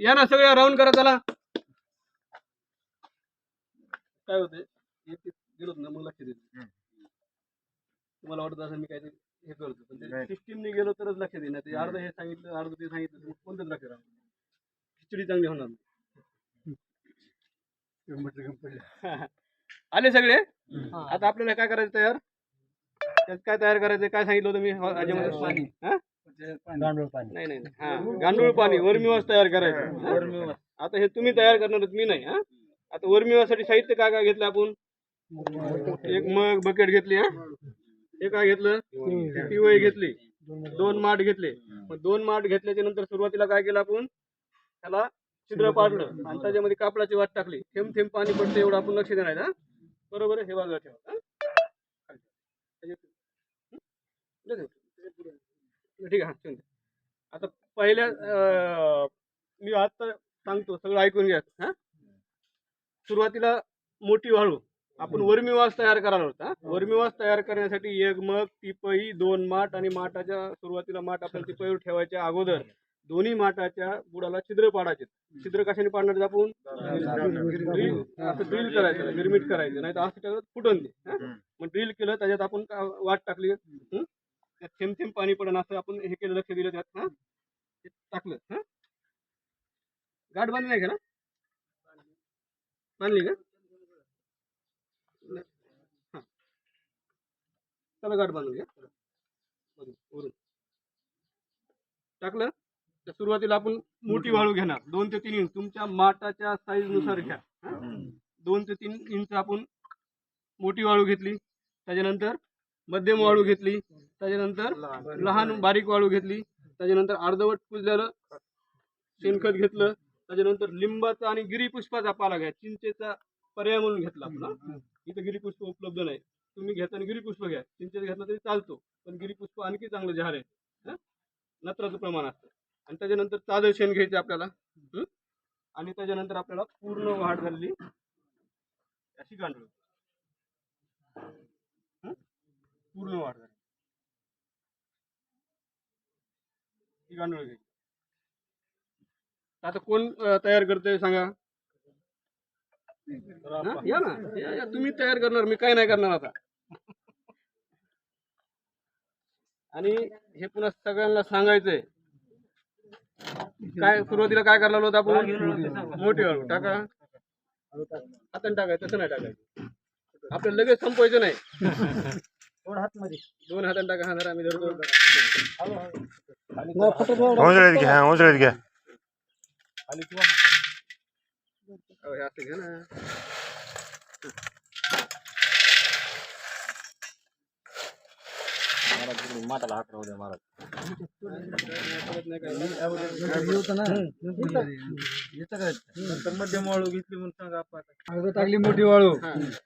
या ना सगळ्या राऊंड करा चला. काय एक गेलोत ना मग लक्ष देत तुम्हाला वाटत असेल मी काय ते हे करतो पण ते सिस्टीमने गेलो तरच लक्ष देणार ते अर्ध हे सांगितलं अर्ध ते सांगितलं मग कोणतंच लक्ष राहणार नाही. खिचडी चांगली होणार नाही. आले सगळे? आता आपल्याला काय करायचं तयार? त्यात काय तयार करायचं काय सांगितलं होतं मी? हा? गांडूळ पाणी. नाही नाही नाही. हा. गांडूळ पाणी वर्मीवास तयार करायचं. हा? आता हे तुम्ही तयार करणार आहेत, मी नाही हा. आता वर्मीवासाठी साहित्य काय काय घेतलं आपण? एक मग बकेट घेतली हा. हे काय घेतलं? पिवळी घेतली. दोन माठ घेतले. मग दोन माठ घेतल्याच्या नंतर सुरुवातीला काय केलं आपण? त्याला छिद्र पाडलं. आणि त्याच्यामध्ये कापडाची वाट टाकली. थेंब थेंब पाणी पडतं एवढं आपण लक्ष देणार हा. बरोबर आहे? हे बाजूला ठेवा हा? त्याच्यात- हं? ठेव. ठीक आहे हा. आता पहिल्या मी आता सांगतो सगळं ऐकून घ्या. हा? सुरुवातीला मोठी वाळू. आपण वर्मीवास तयार करायला होता. वर्मीवास तयार करण्यासाठी एक मग टिपई दोन माठ आणि माठाच्या सुरुवातीला माठ आपण टिपईवर ठेवायच्या अगोदर दोन्ही माठाच्या बुडाला छिद्र पाडायचे. छिद्र कशाने पाडणार आपण? ड्रिल असं ड्रिल करायचं गिरमिट करायचं नाही तर असं त्याच्यात फुटून दे. हा? मग ड्रिल केलं त्याच्यात आपण वाट टाकली. हं? थेंब थेंब पाणी पडन असं आपण हे केलं लक्ष दिलं त्यात हा? टाकलं हा? गाठ बांधली नाही का ना? बांधली का? हा. चला गाठ बांधून घ्या. वरून. टाकलं? तर सुरुवातीला आपण मोठी वाळू घेणार. दोन ते तीन इंच. तुमच्या माठाच्या साईजनुसार घ्या हा? दोन ते तीन इंच आपण मोठी वाळू घेतली. त्याच्यानंतर मध्यम वाळू घेतली त्याच्यानंतर लहान बारीक वाळू घेतली त्याच्यानंतर अर्धवट कुजलेलं शेणखत घेतलं त्याच्यानंतर लिंबाचा आणि गिरीपुष्पाचा पाला घ्या चिंचेचा पर्याय म्हणून घेतला आपण. इथं गिरीपुष्प उपलब्ध नाही तुम्ही घेताना गिरीपुष्प घ्या चिंचेचं घेतलं तरी चालतो पण गिरीपुष्प आणखी चांगलं जहार आहे? नत्राचं प्रमाण असतं आणि त्याच्यानंतर ताजं शेण घ्यायचं आपल्याला? आणि त्याच्यानंतर आपल्याला पूर्ण वाढ झालेली अशी गांडूळ? पूर्ण वाढ झाली. ही गांडूळ घ्यायची. आता कोण तयार करतंय सांगा? हा? या ना या, या. तुम्ही तयार करणार मी काय नाही करणार आता. आणि हे पुन्हा सगळ्यांना सांगायचंय. काय सुरुवातीला काय करायला होतं आपण? मोठी वाळू टाका. हाताने टाकायचं तसं नाही टाकायचं. आपल्याला लगेच संपवायचं नाही. दोन हाताने टाका हा जरा आम्ही धरतो घ्या ओंजळीत घ्या अहो, हे असं घ्या ना. माताला हात राहू द्या महाराज मध्यम वाळू घेतली म्हणून सांगा आपण अगोदर टाकली मोठी वाळू.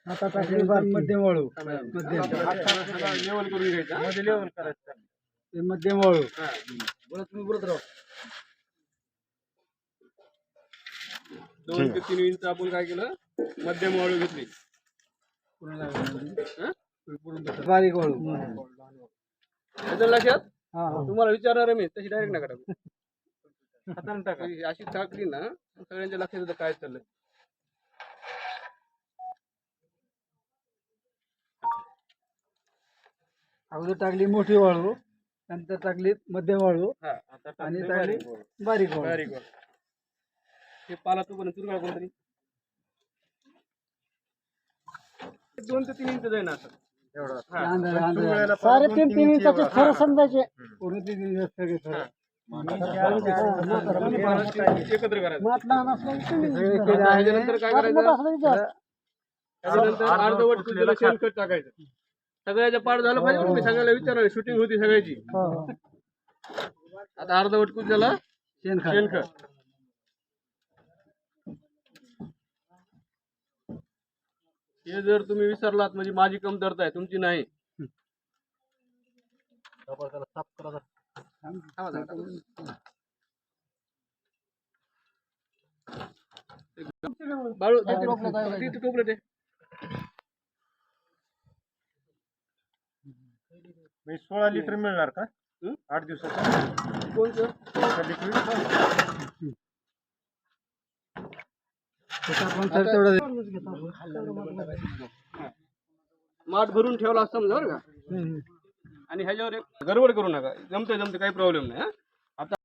आता टाकली बार- मध्यम वाळू लेवल करून घ्यायचं हा? मध्ये लेवल करायचं ते मध्यम वाळू हा. बोला तुम्ही बोलत राहा दोन ते तीन इंच आपण काय केलं मध्यम वाळू घेतली हा? बारीक वाळू लक्षात हा हा. तुम्हाला विचारणार आहे मी तशी डायरेक्ट नका टाकू. हाताने टाका. ही अशी टाकली ना सगळ्यांच्या लक्षात येतं काय चाललंय. अगोदर टाकली मोठी वाळू नंतर टाकली मध्यम वाळू हा. आता आणि टाकली टाकली बारीक वाळू. बारीक वाळू. व्हेरी गुड हे पाला तू पण तुरगाळ कोणतरी. दोन ते तीन इंच जाईना असं हा. सारे तीन तीन तीन इंची इंचाचे समजायचे पूर्ण तीन इंच सगळे तीन एकत्र करायचं माठ लहान असलं की तीन इंच. काय करायचं? मोठं असलं की जास्त. त्याच्यानंतर अर्धवट शेणखत टाकायचं सगळ्याच्या पाठ झालं पाहिजे ना, मी सगळ्याला विचारलं शूटिंग होती सगळ्याची हो, हो. आता अर्धवट कुजलेलं शेणखत. शेणखत हे जर तुम्ही विसरलात म्हणजे माझी कमतरता आहे तुमची नाही. थांबा जरा. बाळू टोपलं ते म्हणजे सोळा लिटर मिळणार का? आठ सर तेवढं माठ भरून ठेवला असतं समजा बरं का. आणि ह्याच्यावर एक गडबड करू नका. जमते जमते काही प्रॉब्लेम नाही हा.